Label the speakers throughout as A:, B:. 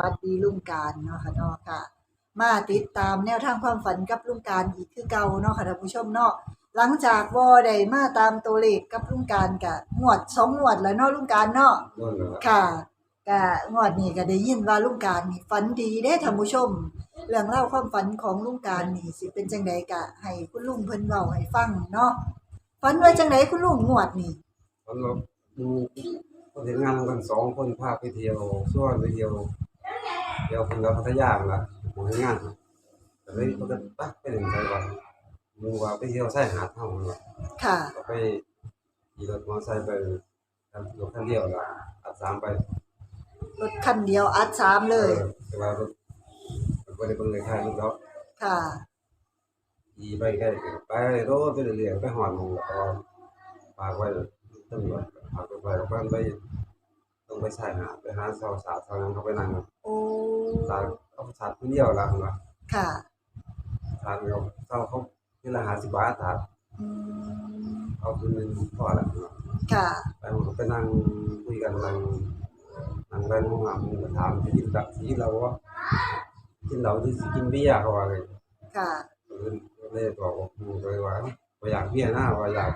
A: วัสดีลุงการเนาะค่ะเนาะค่ะ มาติดตามแนวทางความฝันกับลุงการอีกคือเก่าเนาะค่ะท่านผู้ชมเนาะหลังจากบ่ได้มาตามตัวเลขกับลุงการกะงวดสองงวดแล้วเนาะลุงการเนาะ
B: นั่นแหละ
A: ค่ะกะงวดนี้ก็ได้ยินว่าลุงการนี่ฝันดีเด้ท่านผู้ชม เรื่องเล่าวความฝันของลุงการนี่สิเป็นจังไดกะให้คุณลุงเพิ่นเว้าให้ฟังเนาะฝันว่าจังไดคุณลุงงวดนี่
B: ตอนเราดูคนเห็นงานกันสองคนพาไปเที่ยวส่วนไปเที่ยว เที่ยวคนเราพัทยาละผมเห็นงานแต่เลยเขาก็ปักไปหนึ่งใจว่ามึงว่าไปเที่ยวใส่หาดเท่ามันว่า
A: ค่ะ
B: ก็ไปขี่รถมอเตอร์ไซค์ไปทำรถคันเดียวละอัดสามไป
A: รถคันเดียวอัดสามเลย
B: ออแต่ว่ารถมันก็เลยเป็นเลยค่ายรถเรา
A: ค่ะ
B: ขี่ไปแค่ไปรถไปเรื่อยๆไปหอดมึงแล้วก็ฝากไว้ตำรวจฝากไปไปบ้านไปต้องไปใส่หาดไปหาสาวสาวสาวนั้นเขาไปนั่ง
A: โอ้
B: สาวเขาสาดคนเดียวละคุณว่า
A: ค่ะ
B: สาดเขาเศร้าเขาที่ละหาสิบบาทสาด
A: อืม
B: เอาคืนหนึงพอละคุณว่า
A: ค่ะ
B: ไปผมก็ไปนั่งคุยกันนั่งนั่งไปห้องน้ำมึงก็ถามที่กินกับที่เราว่ากินเหล้าที่สิกินเบียร์เขาว่าเลย
A: ค่ะ
B: ก็เลยบอกว่ามึงไปว่าว่าอยากเบียร์หน้าว่าอยาก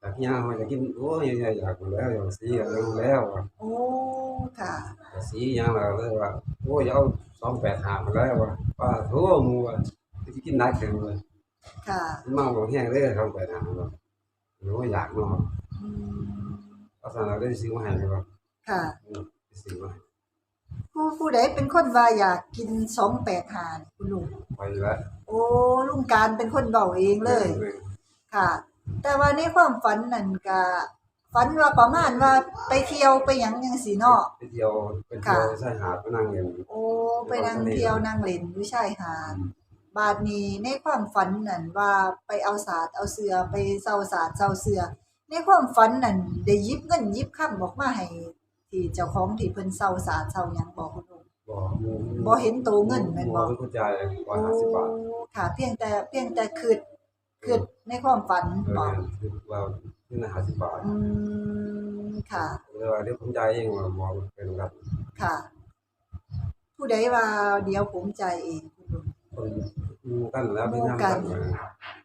B: อยากเบียร์ว่าจะกินโอ้ยอยากอยากอยู่แล้วอยากสีกันแล้วว่า
A: โอ้ ค่ะ
B: อยากสีอย่างเราเลยว่า โอ้ยเอาสองแปดหามาแล้วว่าว่าโอ้มูว่าจะกินนักเกินเลย
A: ค่ะ
B: เมาบอกแห้งเลยสองแปดหาว่าหรือว่าอยากเนาะ
A: อืม
B: ก็สั่งเราได้ซื้อมาให้เลยว่า
A: ค่ะ
B: ซื้อมาให้
A: ผู้ผู้ใดเป็นคนว่าอยากกินสองแปดหานคุณลุง
B: ไปแล้ว
A: โอ้ลุงการเป็นคนเบาเองเลย ค่ะ แต่ว่าในความฝันนั่นก็ ฝันว่าประมาณว่าไปเที่ยวไปหยังจังสีเนาะ
B: ไปเที่ยวไปเที่ยวใส่หาดไปนั่งเล่น
A: โอ้ไปนั่งเที่ยวนั่งเล่นอยู่ชายหาดบาดนี้ในความฝันนั่นว่าไปเอาสาดเอาเสือไปเซาสาดเซาเสือในความฝันนั่นได้หยิบเงินหยิบค่ำออกมาให้ที่เจ้าของที่เพิ่นเซาสาดเซาหยังบอกคุณลุง
B: บ่
A: บ่เห็นตัวเงินแม่นบ่
B: เป็นผู้จ่ายร้อยห้าสิบบาท
A: โอ้ค่ะเพียงแต่เพียงแต่คืดคืดในความฝัน
B: เอ
A: บอก
B: อคือว่า ขึ้นห้าสิบบาท
A: อืมค่ะ
B: เลยว่าเดี๋ยวผมจ่ายเองว่ามองเป็นครับ
A: ค่ะ ผู้ใดว่าเดี๋ยวผมจ่ายเองคุณลุง
B: คนหมูกันแล้วไปนั่งกัน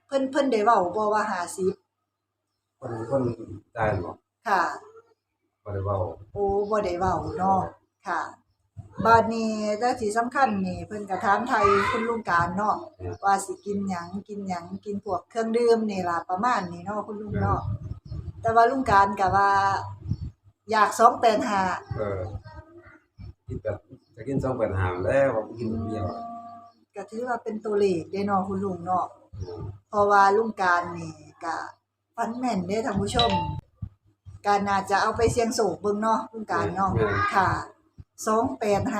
A: เพิ่นเพิ่นได้เว้าบ่ว่า50
B: คนคนจ่ายหรอก
A: ค่ะ
B: บ่ได้เว้า
A: โอ้บ่ได้เว้าเนาะค่ะ บาดนี้แต่ที่สำคัญนี่เพิ่นก็ถามไทยคุณลุงการเนาะว่าสิกินหยังกินหยังกินพวกเครื่องดื่มนี่ล่ะประมาณนี้เนาะคุณลุงเนาะ แต่ว่าลุงการก็ว่า อยาก285
B: เออกินแบบจะกินสองปัญหาแล้วว่ากินเดียว
A: ก็ถือว่าเป็นตัวเลขได้เนาะคุณลุงเนาะเพราะว่าลุงการนี่ก็ฟันแม่นเด้ท่านผู้ชมก็น่าจะเอาไปเสี่ยงโชคเบิ่งเนาะลุงการเนาะค่ะ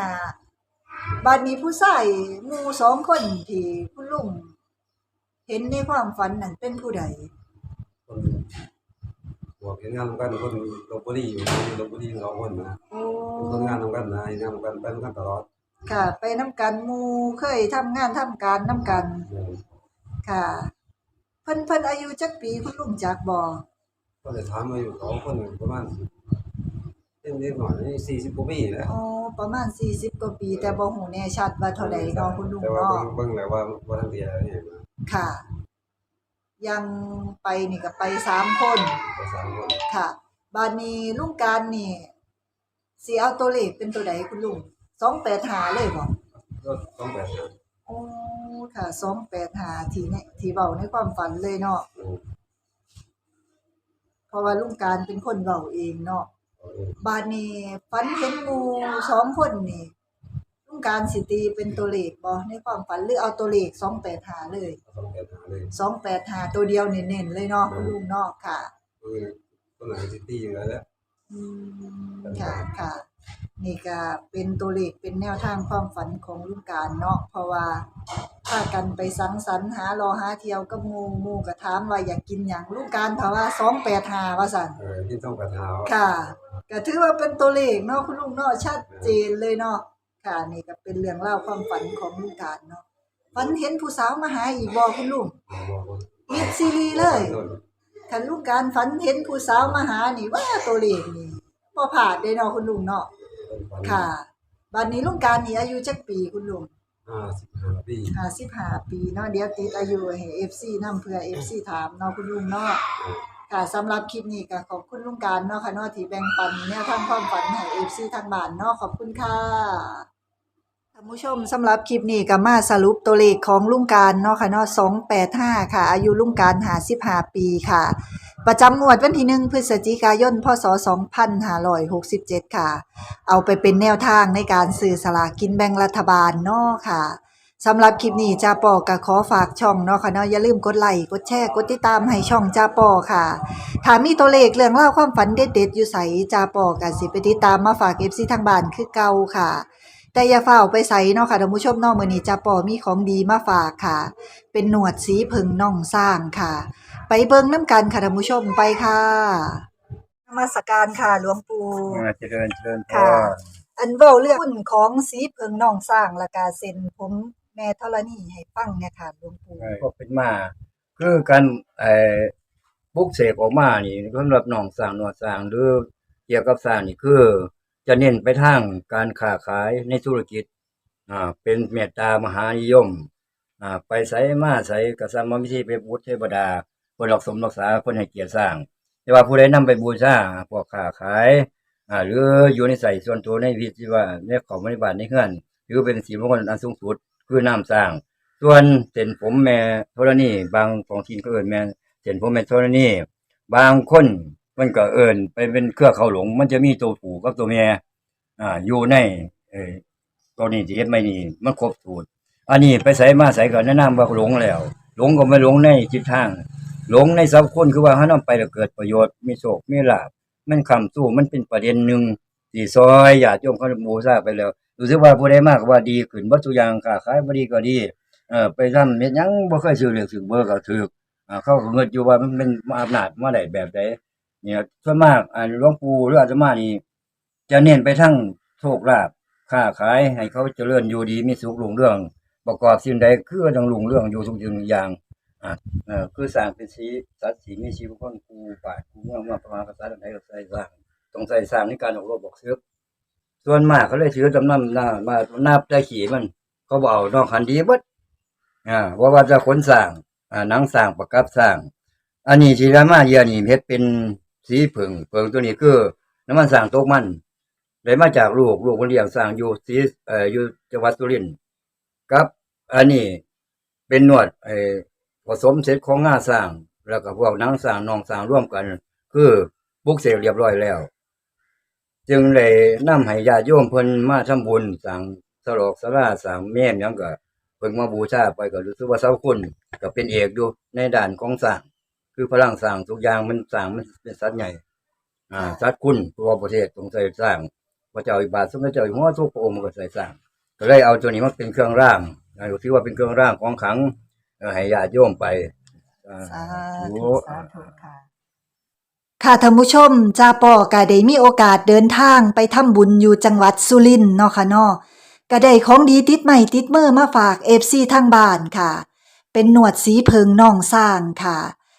A: 285บัดนี้ผู้ชายหมู่สองคนที่คุณลุงเห็นในความฝันนั่นเป็นผู้ใด
B: คน หัวเห็นงานทำกันคนลบบุรีอยู่ลบบุรีสองคนนะ
A: โอ้
B: คนงานทำกันนะงานทำกันไปทำกันตลอด
A: ค่ะ ไปนํกันหมู่เคยทำงานทำการนํกัน ค่ะ เพิ่นเพิ่นอายุจักปีคุณลุงจักบ่
B: ก็เลยถามมาอยู่สองคนประมาณเล็กนิดหน่อยนี่สี่สิบกว่าปีแล้ว
A: อ๋อประมาณ40กว่าปี แต่บ่ฮู้แน่ชัดว่าเท่าใดเนาะคุณลุง
B: แต่ว่า
A: เนาะ
B: เบิ่งเบิ่งแล้วว่าว่าทันเดียเนี่ยนะ
A: ค่ะ ยังไปนี่ก็ไปสามคน
B: ไปสามคน
A: ค่ะ บาดนี้ลุงการนี่สิเอาตัวเลขเป็นตัวใดคุณลุง285เลยบ่
B: ก็ต้องแบบนั้น
A: อ๋อค่ะ285ที่เนี่ยที่เว้าในความฝันเลยเนาะ
B: อืม
A: เพราะว่าลุงการเป็นคนเว้าเองเนาะ
B: เอาเอง
A: บาดนี้ฝันเห็นหมู่สองคนนี่ลุง การสิตีเป็นตัวเลขบ่ในความฝันหรือเอาตัวเลข285เลย
B: ต้องแบบหาเลย
A: 285ตัวเดียวเน้นๆเลยเนาะคุณลุงเนาะค่ะ
B: คือตัวไหนซิตี้อยู่แล้วแหละ
A: อืมค่ะค่ะ นี่ก็เป็นตัวเลขเป็นแนวทางความฝันของลุงการเนาะเพราะว่าพากันไปสังสรรค์หารอหาเที่ยวกับหมู่หมู่ก็ถามว่าอยากกินหยังลุงการเพราะว่า285ว่าซั่น
B: เออที่ต้องแบบหา
A: ค่ะก็ถือว่าเป็นตัวเลขเนาะคุณลุงเนาะชัดเจนเลยเนาะ ค่ะนี่ก็เป็นเรื่องเล่าวความฝันของลุงการเนาะฝันเห็นผู้สาวมาหาอีกบ่คุณลุงมิดซีรีส์เลยคันลุงการฝันเห็นผู้สาวมาหานี่ว่าตัวเลขนี่บ่พลาดเด้เนาะคุณลุงเนาะค่ะบัดนี้ลุงการนี่อายุจักปีคุณลุง
B: ห้าสิบห้าปี
A: 55ปีเนาะเดี๋ยวติดอายุให้ FC นํเพื่อ FC ถามเนาะคุณลุงเนาะค่ะสำหรับคลิปนี้ก็ขอบคุณลุงการเนาะค่ะเนาะที่แบ่งปันแนวทางความฝันให้ FC ทางบ้านเนาะขอบคุณค่ะ ท่านผู้ชมสำหรับคลิปนี้ก็มาสรุปตัวเลขของลุงการเนาะค่ะเนาะ285ค่ะ อายุลุงการ55ปีค่ะ ประจำงวดวันที่1พฤศจิกายนพศ2567ค่ะ เอาไปเป็นแนวทางในการซื้อสลากกินแบ่งรัฐบาลเนาะค่ะสำหรับคลิปนี้จ้าปอก็ขอฝากช่องเนาะค่ะเนาะอย่าลืมกดไลค์กดแชร์กดติดตามให้ช่องจ้าปอค่ะถ้ามีตัวเลขเรื่องเล่าวความฝันเด็ดๆอยู่ใสจ้าปอก็สิไปติดตามมาฝาก FC ทางบ้านคือเก่าค่ะ แต่อย่าเฝ้าไปใส่เนาะค่ะท่านผู้ชมเนาะมื้อนี้จ้าปอมีของดีมาฝากค่ะ เป็นหนวดสีผึ่งน่องสร้างค่ะ ไปเบิ่งน้ำกันค่ะท่านผู้ชมไปค่ะนมัสการค่ะหลวงปู่
C: อ่าเจริญเจริญพ
A: ค่ะ
C: ร
A: อันเว้าเรื่องหุ้นของสีเพิงน้องสร้างและกาเซ็นผมแม่ธรณีให้ฟังเนี่ยค่ะหลวงปู่
C: ก็เป็นมา คือการไอ้ปลุกเสกออกมานี่สำหรับหนองสร้างหนวดสร้างหรือเกี่ยวกับสร้างนี่คือ จะเน้นไปทางการค้าขายในธุรกิจอ่าเป็นเมตตามหานิยมอ่าไปไสมาไสกษัตริย์มมิธีไปบูชเทวดาคนรักสมรักษาคนให้เกียรติสร้าง แต่ว่าผู้ใดนำไปบูชาพวกค้าขายอ่าหรืออยู่ในใส่ส่วนตัวในวิธีว่าในของบริบาลในเฮือนถือเป็นสีมงคลอันสูงสุดคือน้ำสร้าง ส่วนเส้นผมแม่โทรนี่บางของทีนก็เอิ้นแม่เส้นผมแม่โทรนี่บางคน มันก็เอิ้นไปเป็นเครือเขาหลง มันจะมีตัวผูกับตัวแม่อ่าอยู่ในเอ่อตัวนี้ที่เฮ็ดไม่นี่มันครบสูตรอันนี้ไปใส่มาใส่ก็แนะนำว่าหลงแล้ว หลงก็ไม่หลงในจิตทาง หลงในสัพคนคือว่าเฮานำไปแล้วเกิดประโยชน์มีโชคมีลาภมันคำสู้มันเป็นประเด็นหนึ่งที่ซอยญาติโยมเขาบูชาไปแล้วรู้สึกว่าผู้ใดมากว่าดีขึ้นบ่ทุอย่างค้าขายบ่ดีก็ดีเออไปทำเม็ดยังบ่เคยซื้อเลือกซื้อเบอร์ก็ถูกอ่าเขาเงินอยู่ว่ามันเป็นอำนาจมาได้แบบใด เนี่ยส่วนมากอ่าหลวงปู่หรืออาตมานี่จะเน้นไปทั้งโชคลาภค้าขายให้เขาเจริญอยู่ดีมีสุขรุ่งเรื่อง ประกอบสิ่งใดคือต้องรุ่งเรื่องอยู่ทุกสิ่งทุกอย่างอ่าเออคือสร้างเป็นสีสัตว์สีมีชีวิตคนครูป่าคูเมืองมาประมาณภาษาใดก็ใส่สร้างต้องใส่สร้างในการออกรบบอกซื้อส่วนมากเขาเลยถือจำนำหน้ามานับได้ขี่มัน เขาบอกเอานอกคันดีเบิดอ่าว่าว่าจะขนสร้างอ่านังสร้างประกับสร้าง อันนี้ที่รามาเยียนี่เฮ็ดเป็น สีผึ่งผึ่งตัวนี้คือน้ำมันสร้างตกมันได้มาจากลูกลูกคนเลี้ยงสร้างอยู่สีเอ่ออยู่จังหวัดสุรินทร์กับ อันนี้เป็นนวดไอ้ผสมเสร็จของงาสร้าง แล้วก็พวกนังสร้างนองสร้างร่วมกัน คือปลุกเสกเรียบร้อยแล้ว จึงเลยนำให้ญาติโยมเพิ่นมาทำบุญสร้างสลอกสลาสร้างแม่มยังก็เพิ่งมาบูชาไปก็รู้สึกว่าเสาคุณก็เป็นเอกอยู่ในด่านของสร้าง คือพลังสร้างทุกอย่างมันสร้างมันเป็นสัตว์ใหญ่ อ่าสัตว์คุณตัวประเทศต้องใส่สร้างพระเจ้าอิบาทสมเด็จเจ้าอยู่หัวทุกพระองค์มันก็ใส่สร้างก็เลยเอาตัวนี้มาเป็นเครื่องร่างอ่าถือว่าเป็นเครื่องร่างของขลังเอ่อให้ญาติโยมไปอ่า
A: สา
C: ธุ
A: ธุสาธุค่ะค่ะท่านผู้ชมจ้าปอก็ได้มีโอกาสเดินทางไปทำบุญอยู่จังหวัดสุรินทร์เนาะค่ะเนาะก็ได้ของดีติดใหม่ติดมือมาฝาก FC ทางบ้านค่ะ เป็นหนวดสีเพิงน่องสร้างค่ะ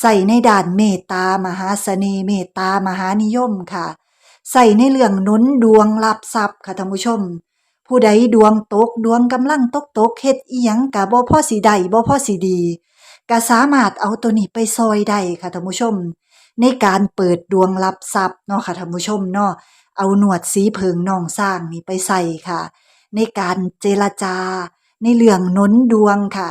A: ใส่ในด่านเมตตามหาเสน่ห์เมตตามหานิยมค่ะ ใส่ในเรื่องนุนดวงรับทรัพย์ค่ะท่านผู้ชม ผู้ใดดวงตกดวงกำลังตกตกเฮ็ดอีหยังกะบ่พอสิได้บ่พอสิดีก็สามารถเอาตัวนี้ไปซอยได้ค่ะท่านผู้ชม ในการเปิดดวงรับทรัพย์เนาะค่ะท่านผู้ชมเนาะเอาหนวดสีเพิงน่องสร้างนี่ไปใส่ค่ะ ในการเจรจา ในเรื่องนุนดวงค่ะ